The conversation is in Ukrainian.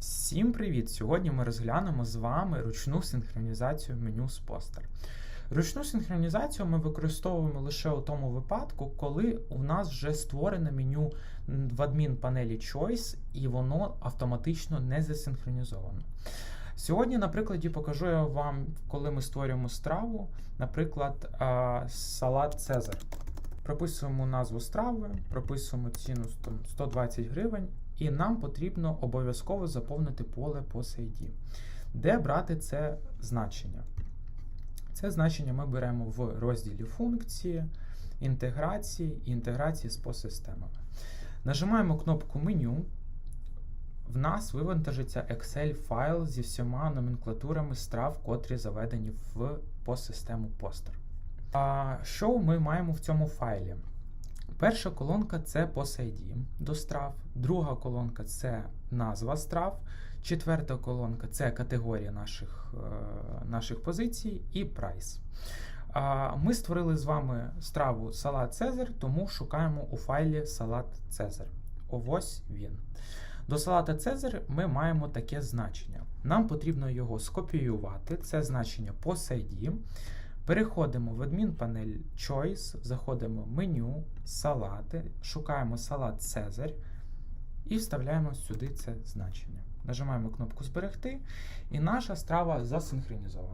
Всім привіт! Сьогодні ми розглянемо з вами ручну синхронізацію меню з постер. Ручну синхронізацію ми використовуємо лише у тому випадку, коли у нас вже створене меню в адмін-панелі Choice і воно автоматично не засинхронізовано. Сьогодні, на прикладі, покажу я вам, коли ми створюємо страву, наприклад, салат Цезар. Прописуємо назву страви, прописуємо ціну 120 гривень, і нам потрібно обов'язково заповнити поле по. Де брати це значення? Це значення ми беремо в розділі функції, інтеграції і інтеграції з посистемами. Нажимаємо кнопку меню. В нас вивантажиться Excel файл зі всіма номенклатурами страв, котрі заведені в посистему постер. А що ми маємо в цьому файлі? Перша колонка це POS-ID до страв, друга колонка це назва страв, четверта колонка це категорія наших, е, наших позицій і прайс. Ми створили з вами страву салат Цезар, тому шукаємо у файлі салат Цезар. Ось він. До салата Цезар ми маємо таке значення. Нам потрібно його скопіювати, це значення POS-ID. Переходимо в адмінпанель Choice, заходимо в меню, салати, шукаємо салат Цезарь і вставляємо сюди це значення. Нажимаємо кнопку Зберегти, і наша страва засинхронізована.